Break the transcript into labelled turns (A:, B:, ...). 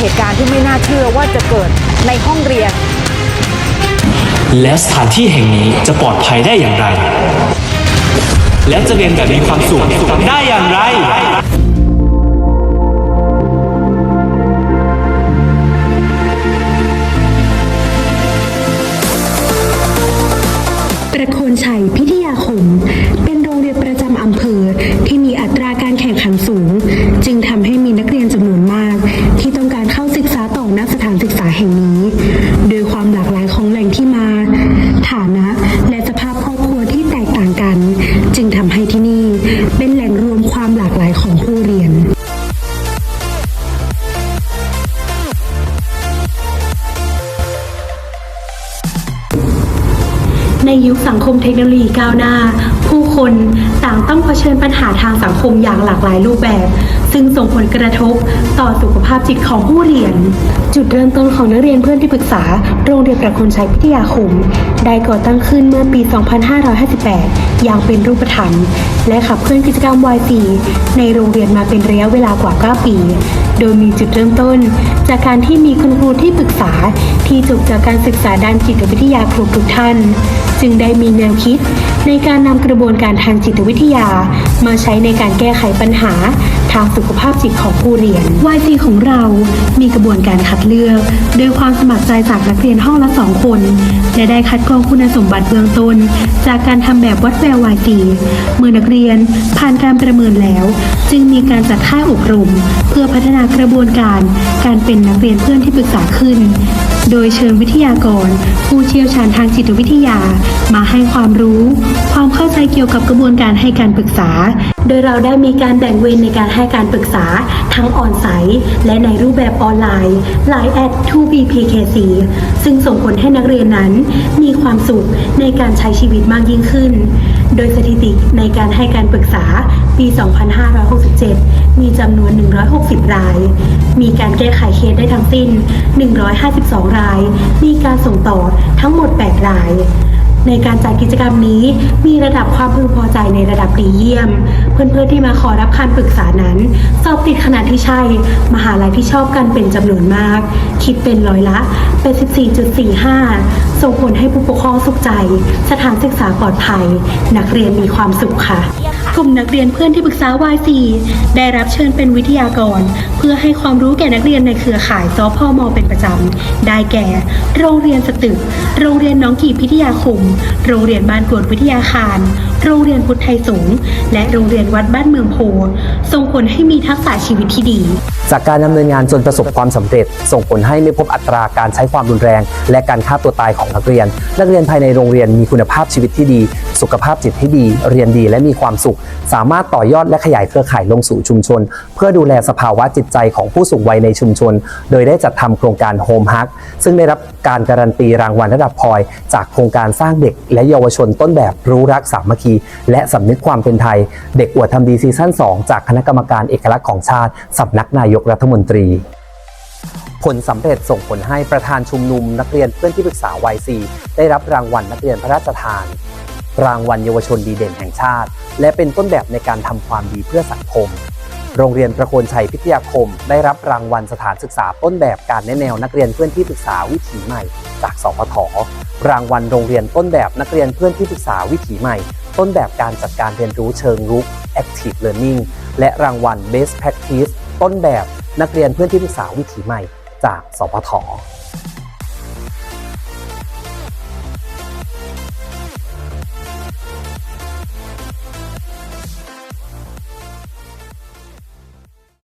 A: เหตุการณ์ที่ไม่น่าเชื่อว่าจะเกิดในห้องเรียน
B: และสถานที่แห่งนี้จะปลอดภัยได้อย่างไร และจะเรียนแบบมีความสุขได้อย่างไร
C: ประโคนชัยพิทยาคม เป็นโรงเรียนประจำอำเภอที่มีอัตราการแข่งขันสูง จึงทำ ในยุคสังคมเทคโนโลยีก้าวหน้า ผู้คนต่างต้องเผชิญปัญหาทางสังคมอย่างหลากหลายรูปแบบ ซึ่งส่งผลกระทบต่อสุขภาพจิตของผู้เรียน จุดเริ่มต้นของนักเรียนเพื่อนที่ปรึกษา โรงเรียนประคนชัยพิทยาคม ได้ก่อตั้งขึ้นเมื่อปี 2558 อย่างเป็นรูปธรรม และขับเคลื่อนกิจกรรม Y4 ในโรงเรียนมาเป็นระยะเวลากว่า 9 ปี โดยมีจุดเริ่มต้น จากการที่มีคุณครูที่ปรึกษาที่จบจากการศึกษาด้านจิตวิทยาครูทุกท่าน จึงได้มีแนวคิด ในการนำกระบวนการทางจิตวิทยา มาใช้ในการแก้ไขปัญหาทางสุขภาพจิตของผู้เรียน YC ของเรามีกระบวนการคัดเลือก โดยความสมัครใจจากนักเรียนห้องละสองคน และได้คัดกรองคุณสมบัติเบื้องต้น จากการทำแบบวัดแวว YC เมื่อนักเรียนผ่านการประเมินแล้ว จึงมีการจัดค่ายอบรม เพื่อพัฒนากระบวนการการเป็นนักเรียนเพื่อนที่ปรึกษาขึ้น โดยเชิญวิทยากร ผู้เชี่ยวชาญทางจิตวิทยา มาให้ความรู้ ความเข้าใจเกี่ยวกับกระบวนการให้การปรึกษาโดยเราได้มีการแบ่งเวรในการให้การปรึกษาทั้งออนไซต์และในรูปแบบออนไลน์ Line at 2BPKC ซึ่งส่งผลให้นักเรียนนั้น มีความสุขในการใช้ชีวิตมากยิ่งขึ้น โดยสถิติในการให้การปรึกษาปี 2567 มีจำนวน 160 ราย มีการแก้ไขเคสได้ทั้งสิ้น 152 ราย มีการส่งต่อทั้งหมด 8 ราย ในการจัดกิจกรรมนี้มีระดับความพึงพอใจในระดับดีเยี่ยม เพื่อนๆที่มาขอรับคำปรึกษานั้น สอบติดขนาดที่ใช่ มหาลัยที่ชอบกันเป็นจำนวนมาก คิดเป็นร้อยละเป็น14.45 ส่งผลให้ผู้ปกครองสุขใจ สถานศึกษาปลอดภัย นักเรียนมีความสุขค่ะ ลุ่มนักเรียนเพื่อนที่ปรึกษา YC ได้รับเชิญเป็นวิทยากร เพื่อให้ความรู้แก่นักเรียนในเครือข่ายซอพอมอเป็นประจำ ได้แก่ โรงเรียนสตึก โรงเรียนน้องกีพิทยาคม โรงเรียนบ้านกวดวิทยาคาร โรงเรียนพุทธไทยสงฆ์และโรงเรียนวัดบ้านเมืองโพส่งผลให้มีทักษะชีวิตที่ดี
D: จากการดำเนินงานจนประสบความสำเร็จ ส่งผลให้ไม่พบอัตราการใช้ความรุนแรง และการฆ่าตัวตายของนักเรียน นักเรียนภายในโรงเรียนมีคุณภาพชีวิตที่ดี สุขภาพจิตที่ดี เรียนดีและมีความสุขสามารถต่อยอดและขยายเครือข่ายลงสู่ชุมชน เพื่อดูแลสภาวะจิตใจของผู้สูงวัยในชุมชน โดยได้จัดทำโครงการโฮมฮักซึ่งได้รับการการันตีรางวัลระดับพลอย จากโครงการสร้างเด็ก และเยาวชนต้นแบบรู้รักสามัคคี และสำนึกความเป็นไทย เด็กอวดทำดีซีซั่น2 จากคณะกรรมการเอกลักษณ์ของชาติสำนักนายกรัฐมนตรีผลสำเร็จส่งผลให้ประธานชุมนุมนักเรียนเพื่อนที่ปรึกษา YC ได้รับรางวัลนักเรียนพระราชทาน รางวัลเยาวชนดีเด่นแห่งชาติ และเป็นต้นแบบในการทำความดีเพื่อสังคม โรงเรียนประโคนชัยพิทยาคม ได้รับรางวัลสถานศึกษาต้นแบบการแนะแนวนักเรียนเพื่อนที่ปรึกษาวิถีใหม่ จากสพทรางวัลโรงเรียนต้นแบบนักเรียนเพื่อนที่ปรึกษาวิถีใหม่ ต้นแบบการจัดการเรียนรู้เชิงรุก Active Learning และรางวัล Best Practice ต้นแบบนักเรียนเพื่อนที่ปรึกษาวิถีใหม่ จากสพท